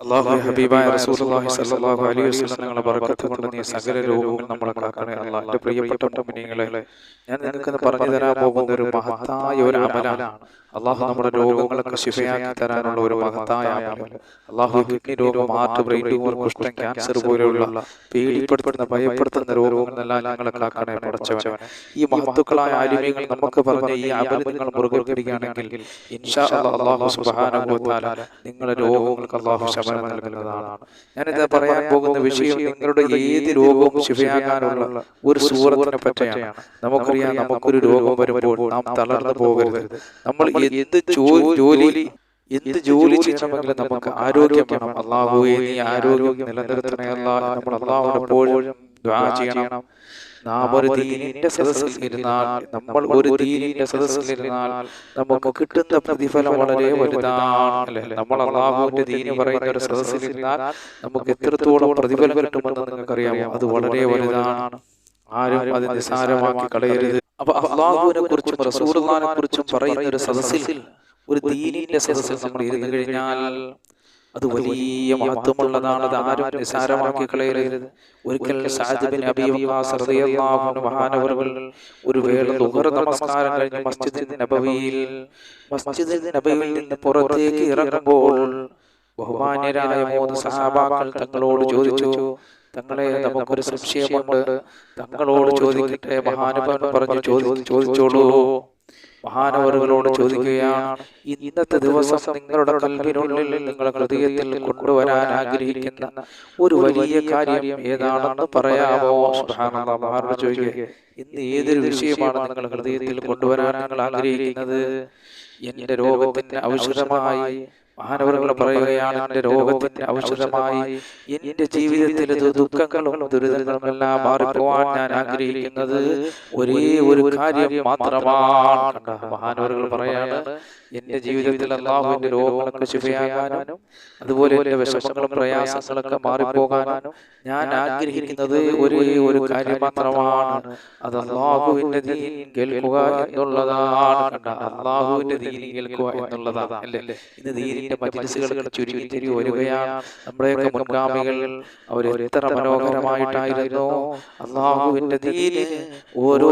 അള്ളാഹു ഹബീബായ റസൂലുള്ളാഹി സ്വല്ലല്ലാഹു അലൈഹി വസല്ലം നിങ്ങളെ ബർക്കത്ത് കൊണ്ട് നീ സകല രോഗങ്ങൾ നമ്മളെ കാക്കണേ അല്ലാഹ്. എന്റെ പ്രിയപ്പെട്ട മുനിങ്ങളെ ഞാൻ നിങ്ങൾക്ക് പറഞ്ഞു തരാൻ പോകുന്ന ഒരു മഹത്തായ ഒരു അമലാണ്. അള്ളാഹു നമ്മുടെ രോഗങ്ങളൊക്കെ ശിഫയാക്കി തരാനുള്ള ഒരു മഹത്തായ അമൽ അള്ളാഹു കിഡ്നി രോഗം ഹാർട്ട് ബ്രെയിൻ ട്യൂമർ കുഷ്ഠം ക്യാൻസർ പോലെയുള്ള പേടിപ്പെടുത്തുന്ന ഭയപ്പെടുത്തുന്ന രോഗങ്ങളെല്ലാം ഞങ്ങളെ കാക്കണേ പടച്ചവനെ ഈ മഹത്തുക്കളായ ആലിമ്യങ്ങൾ നമുക്ക് പറഞ്ഞ ഈ അമൽ നിങ്ങൾ മുറുകെ പിടിക്കുകയാണെങ്കിൽ ഇൻഷാ അല്ലാഹ് അള്ളാഹു സുബ്ഹാനഹു നിങ്ങളുടെ രോഗങ്ങൾക്ക് അള്ളാഹു ശമനം നൽകുന്നതാണ് ഞാനിത് പറയാൻ പോകുന്ന വിഷയം നിങ്ങളുടെ ഏത് രോഗവും ശിഫയാകാനുള്ള ഒരു സുഹൃത്തിനെ പറ്റിയാണ്. നമുക്കറിയാം നമുക്കൊരു രോഗം വരുമ്പോൾ നാം തളർന്നു പോകരുത്. നമ്മൾ എന്ത് ജോലി എന്ത് ജോലി ചെയ്യണമെങ്കിലും നമുക്ക് ആരോഗ്യം വേണം അള്ളാഹുവെ നീ ആരോഗ്യം നിലനിർത്തണേ അല്ലാ നമ്മൾ അള്ളാഹു എപ്പോഴും ദുആ ചെയ്യണം. നാം ഒരു ദീനിന്റെ സദസ്സിൽ ഇരുന്നാൽ നമ്മൾ ഒരു ദീനിന്റെ സദസ്സിൽ ഇരുന്നാൽ നമുക്ക് കിട്ടുന്ന പ്രതിഫലം വളരെ വലുതാണ്. നമ്മൾ അള്ളാഹുവിന്റെ ദീന് പറയുന്ന ഒരു സദസ്സിൽ ഇരുന്നാൽ നമുക്ക് എത്രത്തോളം പ്രതിഫലം കിട്ടുമെന്ന് നിങ്ങൾക്കറിയാമോ? അത് വളരെ വലുതാണ്. ആരും അത് നിസ്സാരമാക്കി കളയരുത്. അപ്പൊ അള്ളാഹുവിനെ കുറിച്ചും റസൂലിനെ കുറിച്ചും പറയുന്ന ഒരു സദസ്സിൽ ഒരു ദീനിന്റെ സദസ്സിൽ നമ്മൾ ഇരുന്നു കഴിഞ്ഞാൽ അത് വലിയ മഹത്വമുള്ളതാണ് അത് ആരും നിസ്സാരമാക്കി കളയരുത്. ഒരിക്കൽ മഹാനവറുകൾ ഒരു വേള ദുഹർ നമസ്കാരം കഴിഞ്ഞ് മസ്ജിദ് നബവിയിൽ മസ്ജിദ് നബവിയിൽ നിന്ന് പുറത്തേക്ക് ഇറങ്ങുമ്പോൾ ബഹുമാന്യരായ മൂന്ന് സഹാബാക്കൾ തങ്ങളോട് ചോദിച്ചു. തങ്ങളെ നമുക്കൊരു സംശയമുണ്ട്. തങ്ങളോട് ചോദിക്കട്ടെ മഹാനുഭവൻ പറഞ്ഞു ചോദി ചോദിച്ചോളൂ. മഹാനവറുകളോട് ചോദിക്കുകയാണ് ഇന്നത്തെ ദിവസം നിങ്ങളുടെ കൽവിനുള്ളിൽ നിങ്ങളുടെ ഹൃദയത്തിൽ കൊണ്ടുവരാൻ ആഗ്രഹിക്കുന്ന ഒരു വലിയ കാര്യം ഏതാണെന്ന് പറയാമോ മഹാനോട് ചോദിക്കുക ഇന്ന് ഏതൊരു വിഷയമാണ് നിങ്ങൾ ഹൃദയത്തിൽ കൊണ്ടുവരാൻ നിങ്ങൾ ആഗ്രഹിക്കുന്നത്? എന്റെ രോഗത്തിന് ഔഷധമായി മഹാനവറുകൾ പറയുകയാണ് എന്റെ രോഗത്തിന്റെ ഔഷധമായി എന്റെ ജീവിതത്തിലെ ദുഃഖങ്ങളും ദുരിതങ്ങളും എല്ലാം മാറിപ്പോവാൻ ഞാൻ ആഗ്രഹിക്കുന്നത് ഒരേ ഒരു കാര്യം മാത്രമാണ്? മഹാനവറുകൾ പറയാണ് എന്റെ ജീവിതത്തിൽ അല്ലാഹുവിന്റെ രോഗങ്ങളൊക്കെ ശുഭയാകാനും അതുപോലെ എന്റെ വിഷമങ്ങളും പ്രയാസങ്ങളൊക്കെ മാറിപ്പോകാനും ഞാൻ ആഗ്രഹിക്കുന്നത് ഒരേ ഒരു കാര്യം മാത്രമാണ്. അത് അള്ളാഹുവിന്റെ ദീൻ കേൾക്കുക എന്നുള്ളതാണ് കണ്ട? അള്ളാഹുവിന്റെ ദീൻ കേൾക്കുക എന്നുള്ളതാണ് അല്ലേ? ഇന്ന് ദീനിന്റെ മജ്ലിസുകളൊക്കെ ചുരുങ്ങി ചുരുങ്ങി വരികയാണ് നമ്മുടെയൊക്കെ മുൻഗാമികൾ അവർ എത്ര മനോഹരമായിട്ടായിരുന്നു? അള്ളാഹുവിന്റെ ദീന് ഓരോ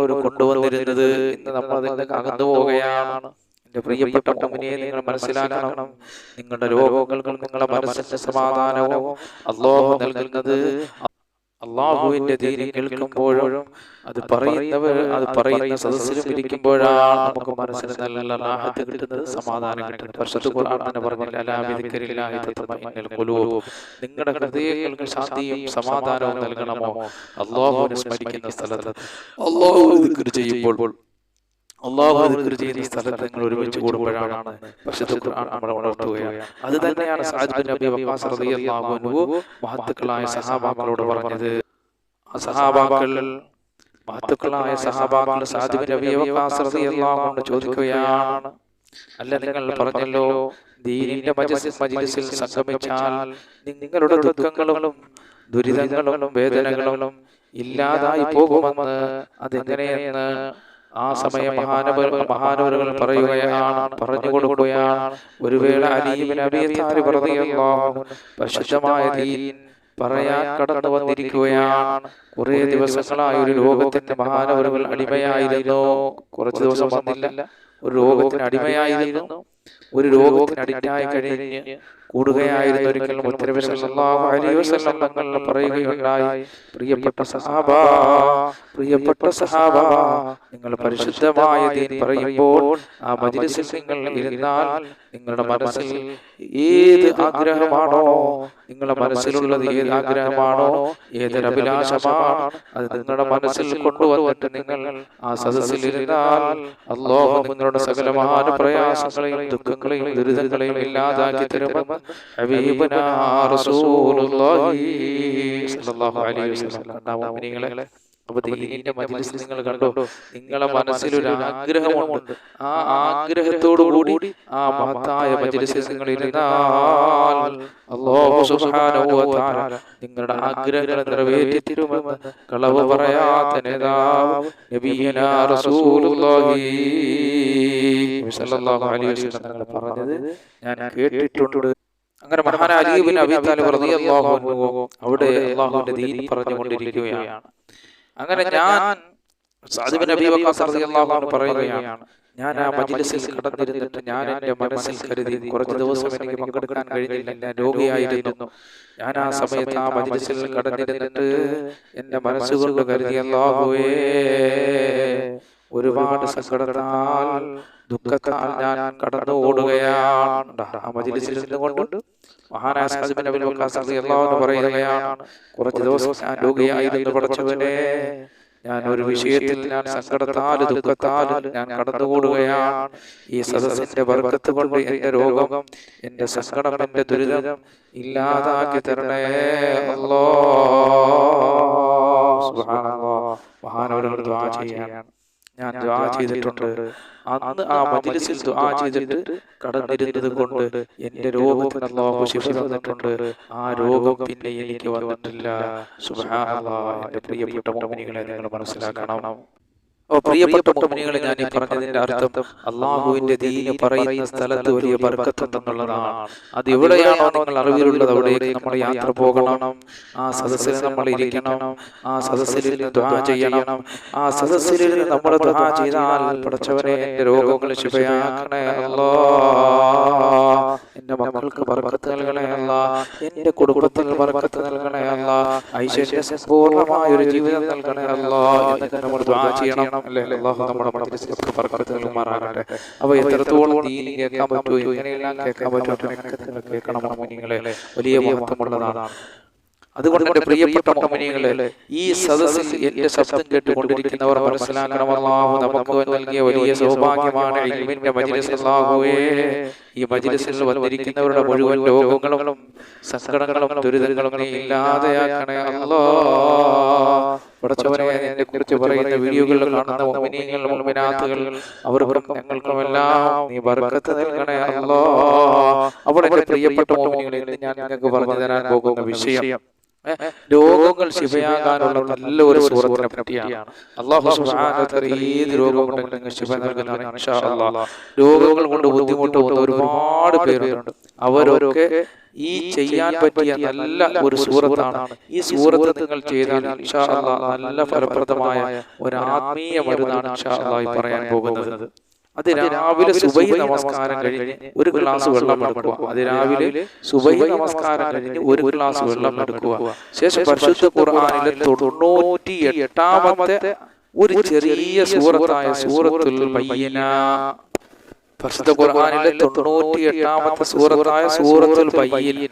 അവർ കൊണ്ടുവന്നിരുന്നത് ഇന്ന് നമ്മൾ അതിൽ അകന്നു പോവുകയാണ്. എന്റെ പ്രിയപ്പെട്ട മുനിയെ നിങ്ങൾ മനസ്സിലാക്കണം. നിങ്ങളുടെ രോഗങ്ങൾക്കും നിങ്ങളുടെ മനസ്സിന്റെ സമാധാനവും അള്ളാഹു നൽകുന്നത് അള്ളാഹുവിന്റെ തീരെ കേൾക്കുമ്പോഴും അത് പറയുന്നവർ അത് പറയുന്ന സദസ്സിലും ഇരിക്കുമ്പോഴാണ് നമുക്ക് മനസ്സിന് നല്ല റാഹത്ത് കിട്ടുന്നത് സമാധാനം കിട്ടുന്നത്. പരിശുദ്ധ ഖുർആൻ തന്നെ പറഞ്ഞില്ല നിങ്ങളുടെ ഹൃദയങ്ങൾക്ക് ശാന്തിയും സമാധാനവും നൽകണമോ? അള്ളാഹുവിനെ സ്മരിക്കുന്ന സ്ഥലത്ത് അള്ളാഹു ചെയ്യുമ്പോൾ അള്ളാഹു ദിക്ർ ചെയ്യുന്ന സ്ഥലത്ത് നിങ്ങൾ ഒരുമിച്ച് കൂടുമ്പോഴാണ് ഖുർആൻ നമ്മളെ ഉണർത്തുകയാണ് അത് തന്നെയാണ് മഹത്തുക്കളായ സഹാബാക്കളോട് പറഞ്ഞത് സഹാബാക്കൾ മഹത്തുക്കളായ സഹാബാക്കൾ വഖാസ് റളിയല്ലാഹു അൻഹു ചോദിക്കുകയാണ്. അല്ല നിങ്ങൾ പറഞ്ഞല്ലോ ദീനിന്റെ മജ്ലിസിൽ സംഗമിച്ചാൽ നിങ്ങളുടെ ദുഃഖങ്ങളും ദുരിതങ്ങളും വേദനകളും ഇല്ലാതായി പോകുമെന്ന് അതെങ്ങനെയെന്ന് ആ സമയം മഹാനവർ മഹാനവരുകൾ പറയുകയാണ് പറഞ്ഞു കൊടുക്കുകയാണ്. ഒരു വേള അലീബിൻ അബിയത്താരി പരിശുദ്ധമായ ദീൻ പറയാൻ കടന്നു വന്നിരിക്കുകയാണ്. കുറെ ദിവസങ്ങളായി ഒരു രോഗത്തിന്റെ മഹാനവരുകൾ അടിമയായിരുന്നു. കുറച്ച് ദിവസം വന്നില്ല. ഒരു രോഗത്തിന് അടിമയായിരുന്നു. ഒരു രോഗത്തിന് അടിമയായി കഴിഞ്ഞ് കൂടുകയായിരുന്നു ഒരിക്കൽ തങ്ങൾ പറയുകയുണ്ടായി. പ്രിയപ്പെട്ട സഹാബ പ്രിയപ്പെട്ട സഹാബ നിങ്ങൾ പരിശുദ്ധമായ ദീൻ പറയുമ്പോൾ ആ മജ്ലിസിൽ നിങ്ങൾ ഇരുന്നാൽ നിങ്ങളുടെ മനസ്സിൽ ഏത് ആഗ്രഹമാണോ നിങ്ങളുടെ മനസ്സിലുള്ളത് ഏത് ആഗ്രഹമാണോ ഏതൊരു അഭിലാഷമാണ് അത് നിങ്ങളുടെ മനസ്സിൽ കൊണ്ടുവന്നിട്ട് നിങ്ങൾ ആ സദസ്സിൽ ഇരുന്നാൽ അള്ളാഹു നിങ്ങളുടെ സകലമായ പ്രയാസങ്ങളെയും ദുഃഖങ്ങളെയും ദുരിതങ്ങളെയും ഇല്ലാതാക്കി തരുമെന്ന് ഹബീബനാ റസൂലുള്ളാഹി സ്വല്ലല്ലാഹു അലൈഹി വസല്ലം. അപ്പൊ ദീനിന്റെ മജ്ലിസിൽ നിങ്ങൾ കണ്ടോ? നിങ്ങളെ മനസ്സിൽ ഒരു ആഗ്രഹമുണ്ട്. ആ ആഗ്രഹത്തോടു കൂടി ആ മഹത്തായ മജ്ലിസിൽ നിങ്ങൾ ഇരുന്നാൽ അല്ലാഹു സുബ്ഹാനഹു വ തആല നിങ്ങളുടെ ആഗ്രഹങ്ങൾ നിറവേറ്റി തരുമെന്ന് കളവ് പറയാത്ത നേതാവ് നബിയനാ റസൂലുള്ളാഹി സ്വല്ലല്ലാഹു അലൈഹി വസല്ലം തങ്ങൾ പറഞ്ഞത് ഞാൻ കേട്ടിട്ടുണ്ട്. അങ്ങനെ മഹാൻ അലീബിൻ അബി താലിബ് റളിയല്ലാഹു അൻഹു അവിടെ അല്ലാഹുവിന്റെ ദീൻ പറഞ്ഞുകൊണ്ടിരിക്കുകയാണ്. അങ്ങനെ ഞാൻ പറയുകയാണ് ഞാൻ ആ മജ്ലിസിൽ കടന്നിരുന്നിട്ട് ഞാൻ എന്റെ മനസ്സിൽ കരുതി കുറച്ച് ദിവസം എനിക്ക് പങ്കെടുക്കാൻ കഴിഞ്ഞില്ല ഞാൻ രോഗിയായിരുന്നു. ഞാൻ ആ സമയത്ത് ആ മജ്ലിസിൽ കടന്നിരുന്നിട്ട് എന്റെ മനസ്സുകൊണ്ട് കരുതി അല്ലാഹുവേ ഒരുപാട് സങ്കടത്താൽ ദുഃഖത്താൽ ഞാൻ കടന്നു ഓടുകയാണ് ആ മജ്ലിസിൽ നിന്നുകൊണ്ട് മഹാനായ സാദിബിൻ അബി വക്കാസ് റളിയല്ലാഹു പറയുകയാണ്. കുറച്ച് ദിവസം ഞാൻ രോഗിയായിരുന്നു പഠിച്ചവനെ ഞാൻ ഒരു വിഷയത്തിൽ ഞാൻ സങ്കടത്താൽ ദുഃഖത്താൽ ഞാൻ കടന്നുകൂടുകയാണ് ഈ സദസ്സിന്റെ വർഗത്ത് കൊണ്ട് എന്റെ രോഗം എന്റെ സങ്കടം എന്റെ ദുരിതം ഇല്ലാതാക്കി തരണേ അല്ലോ മഹാനവരോട് ദ്വാ ചെയ്യാണ് ഞാൻ ദുആ ചെയ്തിട്ടുണ്ട്. അന്ന് ആ മജ്ലിസിൽ ദുആ ചെയ്തിട്ട് കടന്നിരുന്നത് കൊണ്ട് എന്റെ രോഗത്തിന് അല്ലാഹു ശിഫ തന്നിട്ടുണ്ട്. ആ രോഗം പിന്നെ എനിക്ക് വന്നിട്ടില്ല. സുബ്ഹാനല്ലാഹ്. എന്റെ പ്രിയപ്പെട്ട മുഅ്മിനീങ്ങളെ നിങ്ങൾ മനസ്സിലാക്കണം. ഓ പ്രിയപ്പെട്ട മുഅ്മിനീങ്ങളെ ഞാൻ ഈ പറഞ്ഞതിന്റെ അർത്ഥം അള്ളാഹുവിന്റെ ദീന് പറയുന്ന സ്ഥലത്ത് വലിയ ബർക്കത്തുണ്ടെന്നുള്ളതാണ് അത് എവിടെയാണോ നിങ്ങൾ അറിവിലുള്ളത് അവിടേക്ക് നമ്മൾ യാത്ര പോകണം. ആ സദസ്സിൽ നമ്മൾ ഇരിക്കണം. ആ സദസ്സിൽ ദ്വാ ചെയ്യണം. ആ സദസ്സിൽ നമ്മൾ ദ്വാ ചെയ്താൽ പഠിച്ചവനെ എന്റെ രോഗങ്ങൾ ശുഭയാക്കണേ അല്ലോ. എന്റെ മക്കൾക്ക് ബർക്കത്ത് നൽകണേ അല്ല. എന്റെ കുടുംബത്തിൽ ബർക്കത്ത് നൽകണേ അല്ല. ഐശ്വര്യ പൂർണമായ ഒരു ജീവിതം നൽകണേ അല്ലോ. എന്നൊക്കെ നമ്മൾ ദ്വാ ചെയ്യണം അല്ലേ? അള്ളാഹു നമ്മുടെ മദ്രസയിലൊക്കെ ബർക്കത്ത് നൽകുമാറാകട്ടെ അപ്പൊ എത്രത്തോളം ദീനി കേൾക്കാൻ പറ്റുമോ എങ്ങനെയെല്ലാം കേൾക്കാൻ പറ്റുമോ അങ്ങനെയൊക്കെ നിങ്ങൾ കേൾക്കണം വലിയ മഹത്വമുള്ളതാണ്. അതുകൊണ്ട് പ്രിയപ്പെട്ട മോമിനികളെ ഈ സദസ്സിൽ എന്റെ ശബ്ദം കേട്ടുകൊണ്ടിരിക്കുന്നവർ മനസ്സിലാക്കണം. അല്ലാഹു നമുക്ക് നൽകിയ വലിയ സൗഭാഗ്യമാണ് മജ്ലിസ്. ഈ മജ്ലിസിൽ വന്നിരിക്കുന്നവരുടെ മുഴുവൻ രോഗങ്ങളും സങ്കടങ്ങളും ദുരിതങ്ങളും നീ ഇല്ലാതെയാക്കണേ അല്ലോ. പടച്ചവനെ എന്നെ കുറിച്ച് പറയുന്ന വീഡിയോകൾ കാണുന്ന മോമിനാത്തുകൾ അവർക്കും ഞങ്ങൾക്കുമെല്ലാം നീ ബർക്കത്ത് നൽകണേ അല്ലോ. അവിടെ പ്രിയപ്പെട്ട മോമിനികളെ ഞാൻ നിങ്ങൾക്ക് പറഞ്ഞു തരാൻ പോകുന്ന വിഷയം. രോഗങ്ങൾ ശിവയാകാനുള്ള നല്ല ഒരു സൂറത്തിനെ പറ്റിയാണ്. അള്ളാഹു ഏത് രോഗമുണ്ടെങ്കിലും ശിവ നൽകുന്നതാണ് രോഗങ്ങൾ കൊണ്ട് ബുദ്ധിമുട്ട് പോകുന്ന ഒരുപാട് പേരുണ്ട്. അവരൊക്കെ ഈ ചെയ്യാൻ പറ്റിയ നല്ല ഒരു സൂറത്താണ്. ഈ സൂറത്ത് നിങ്ങൾ ചെയ്താൽ നല്ല ഫലപ്രദമായ ഒരു ആത്മീയ മരുന്നാണ് പറയാൻ പോകുന്നത്. അത് രാവിലെ സുബൈ നമസ്കാരം കഴിഞ്ഞ് ഒരു ഗ്ലാസ് വെള്ളം എടുക്കുക. അത് രാവിലെ സുബൈ നമസ്കാരം കഴിഞ്ഞ് ഒരു ഗ്ലാസ് വെള്ളം എടുക്കുക. ശേഷം പരിശുദ്ധ ഖുർആനിലെ തൊണ്ണൂറ്റി എട്ടാമത്തെ ഒരു ചെറിയ സൂറത്തായ സൂറത്തുൽ പയ്യന. പരിശുദ്ധ ഖുർആനിലെ തൊണ്ണൂറ്റി എട്ടാമത്തെ സൂറത്തായ സൂറത്തുൽ പയ്യന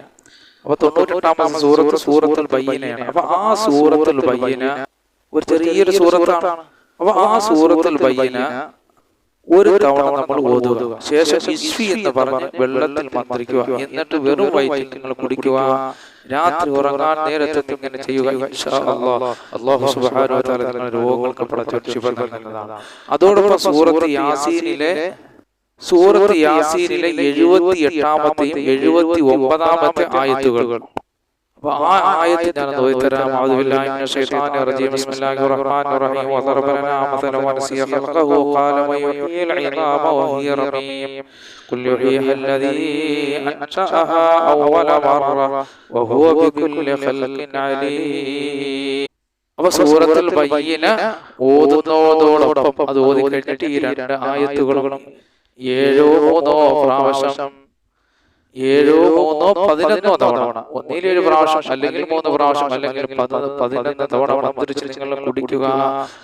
അപ്പൊ തൊണ്ണൂറ്റി എട്ടാമത്തെ സൂറത്ത് സൂറത്തുൽ പയ്യനയാണ് അപ്പൊ ആ സൂറത്തുൽ പയ്യന ഒരു ചെറിയൊരു സൂറത്താണ്. അപ്പൊ ആ സൂറത്തുൽ ബയ്യന ഒരു തവണ നമ്മൾ ഓതുക. ശേഷം ഇസ്വി എന്ന് പറഞ്ഞ് വെള്ളത്തിൽ മന്ത്രിക്കുക. എന്നിട്ട് വെറും വയറ്റിൽ നിങ്ങൾ കുടിക്കുക. രാത്രി ഉറങ്ങാൻ നേരത്തെ ഇങ്ങനെ ചെയ്യുക. രോഗങ്ങൾക്ക് നൽകുന്നതാണ്. അതോടൊപ്പം സൂറത്ത് യാസീനിലെ സൂറത്ത് യാസീനിലെ എഴുപത്തി എട്ടാമത്തെയും എഴുപത്തി ഒമ്പതാമത്തെ ആയത്തുകൾ. ഓതുന്നതോടൊപ്പം അത് ഓതി കഴിഞ്ഞിട്ട് ഈ രണ്ട് ആയത്തുകളും ഏഴോ മൂന്നോ പ്രാവശ്യം ഏഴോ മൂന്നോ പതിനൊന്നോ തവണ. ഒന്നിൽ ഏഴ് പ്രാവശ്യം അല്ലെങ്കിൽ മൂന്ന് പ്രാവശ്യം അല്ലെങ്കിൽ പതി- പതിനൊന്ന് തവണ മന്ത്രിച്ച് നിങ്ങൾ കുടിക്കുക.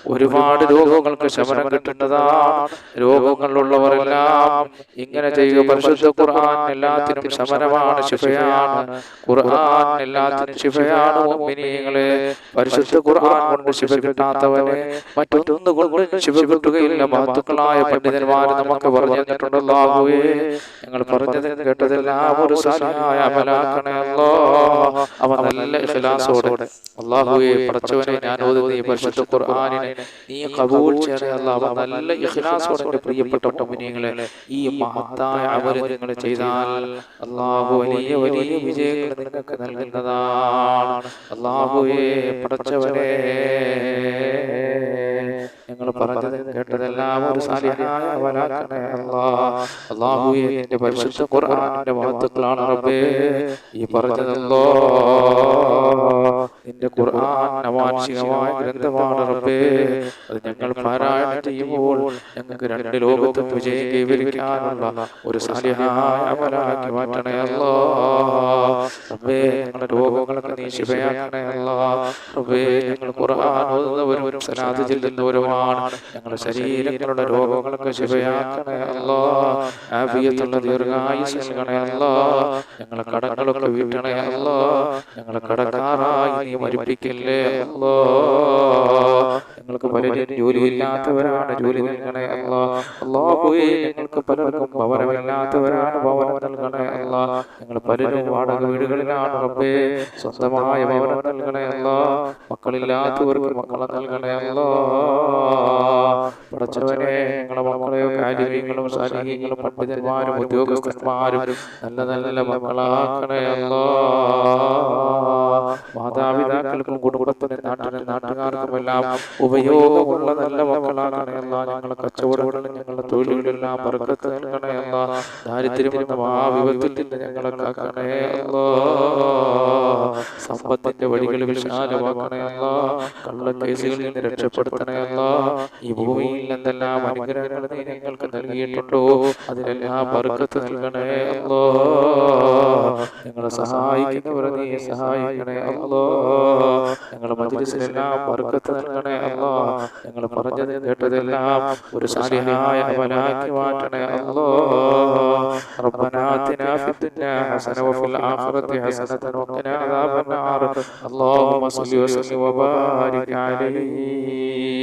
ഒരുപാട് രോഗങ്ങൾക്ക് ശമനം കിട്ടുന്നതാണ്. രോഗങ്ങളുള്ളവരെല്ലാം ഇങ്ങനെ ചെയ്യുക. പരിശുദ്ധ ഖുർആൻ എല്ലാത്തിനും ശമനമാണ് ശിഫയാണ്. ഖുർആൻ എല്ലാത്തിനും ശിഫയാണ് മുഅ്മിനീങ്ങളെ. പരിശുദ്ധ ഖുർആൻ കൊണ്ട് ശിഫ കിട്ടാത്തവനെ മറ്റൊന്നു കൊണ്ട് ശിഫ കിട്ടുകയില്ല മഹത്തുക്കളായ പണ്ഡിതന്മാർ നമുക്ക് പറഞ്ഞു തന്നിട്ടുണ്ടല്ലോ ഞങ്ങൾ പറഞ്ഞത് കേട്ടതെല്ലാം ഒരു സാലിഹായ അമലാക്കണേ അല്ലോ അവ നല്ല ഇഖ്ലാസോടെ അള്ളാഹുവെ പടച്ചവനെ ഞാൻ ഓതുന്ന ഈ പരിശുദ്ധ ഖുർആനിനെ നീ കബൂൽ ചെയ്യണേ അല്ലാ അവ നല്ല ഇഖ്ലാസോടെ എന്റെ പ്രിയപ്പെട്ട മുനിയങ്ങളെ ഈ മഹത്തായ നിങ്ങൾ ചെയ്താൽ അള്ളാഹു വലിയ വലിയ വിജയങ്ങൾ നിങ്ങൾക്ക് നൽകുന്നതാണ്. അള്ളാഹുവെ പടച്ചവനെ ഞങ്ങൾ പറഞ്ഞത് കേട്ടതെല്ലാം ഒരു സാലിഹായ അമലാക്കണേ അല്ലാ അല്ലാഹുവേ എന്റെ പരിശുദ്ധ ഖുർആനിന്റെ മഹത്വങ്ങളാണ് റബ്ബേ. ഈ പറഞ്ഞതല്ലോ. നിന്റെ ഖുർആൻ അവാൻഷികമായ ഗ്രന്ഥമാണ് റബ്ബേ അത് ഞങ്ങൾ പാരായണം ചെയ്യുമ്പോൾ ഞങ്ങൾക്ക് രണ്ട് ലോകത്തും വിജയം കൈവരിക്കാനുള്ള ഒരു സാലിഹായ അമലാക്കി മാറ്റണേ അല്ലോ. റബ്ബേ ഞങ്ങളുടെ രോഗങ്ങളൊക്കെ നീ ശിവയാക്കണേ അല്ലോ. റബ്ബേ ഞങ്ങൾ ഖുർആൻ ഓതുന്നവരും സലാത്ത് ചെല്ലുന്നവരുമാണ് ഞങ്ങളുടെ ശരീരങ്ങളുടെ രോഗങ്ങളൊക്കെ ശിവയാക്കണേ അല്ലോ. ആഫിയത്തുള്ള ദീർഘായുസ് നൽകണേ അല്ലോ. ഞങ്ങളെ കടങ്ങളൊക്കെ വീട്ടണേ അല്ലോ. ഞങ്ങളെ കടക്കാറായി മരിപ്പിക്കല്ലേ അല്ലോ. ഞങ്ങൾക്ക് പലരും ജോലിയില്ലാത്തവരാണ് ജോലി നൽകണേ അല്ലോ. അല്ലാഹുവേ ഞങ്ങൾക്ക് പലർക്കും ഭവനമില്ലാത്തവരാണ് ഭവനം നൽകണേ അല്ലോ. ഞങ്ങൾ പലരും വാടക വീടുകളിലാണ് റബ്ബേ. സ്വന്തമായ ഭവനം നൽകണേ അല്ലോ. മക്കളില്ലാത്തവർക്ക് മക്കളെ നൽകണേ അല്ലോ. പടച്ചവനെ ഞങ്ങളെ മക്കളെയോ കാര്യങ്ങളും സാലിഹ്യങ്ങളും പണ്ഡിതന്മാരും ഉദ്യോഗസ്ഥന്മാരും നല്ല നല്ല മക്കളാക്കണേ അല്ലാ. മാതാപിതാക്കൾക്കും കുടുംബത്തിനും നാട്ടിനും നാട്ടുകാർക്കുമെല്ലാം ഉപയോഗമുള്ള നല്ല മക്കളാകണയല്ല ഞങ്ങളെ കച്ചവടങ്ങളിലും ഞങ്ങളുടെ തൊഴിലുകളിലെല്ലാം ബർക്കത്ത് ദാരിദ്ര്യം ദാരിദ്ര്യമെന്ന മഹാവിപത്തിൽ നിന്ന് ഞങ്ങളെ കാക്കണയല്ല സമ്പത്തിന്റെ വഴികൾ കള്ള കേസുകളിൽ നിന്ന് രക്ഷപ്പെടുത്തണയല്ല ഈ ഭൂമിയിൽ എന്തെല്ലാം അനുഗ്രഹങ്ങൾ നീ ഞങ്ങൾക്ക് നൽകിയിട്ടുണ്ടോ? അതിനെല്ലാം ബർക്കത്ത് നൽകണയല്ലോ ഞങ്ങളെ സഹായിക്കുന്നവരെ നീ സഹായിക്കണേ അല്ലോ ഞങ്ങളുടെ മജിലിസിലെല്ലാം ബർക്കത്ത് നൽകണേ അല്ലോ ഞങ്ങൾ പറഞ്ഞത് കേട്ടതെല്ലാം ഒരു സാലിഹായ അമലാക്കി മാറ്റണേ അല്ലോ ربنا آتنا في الدنيا حسنة وفي الآخرة حسنة وقنا عذاب النار اللهم صل وسلم وبارك عليه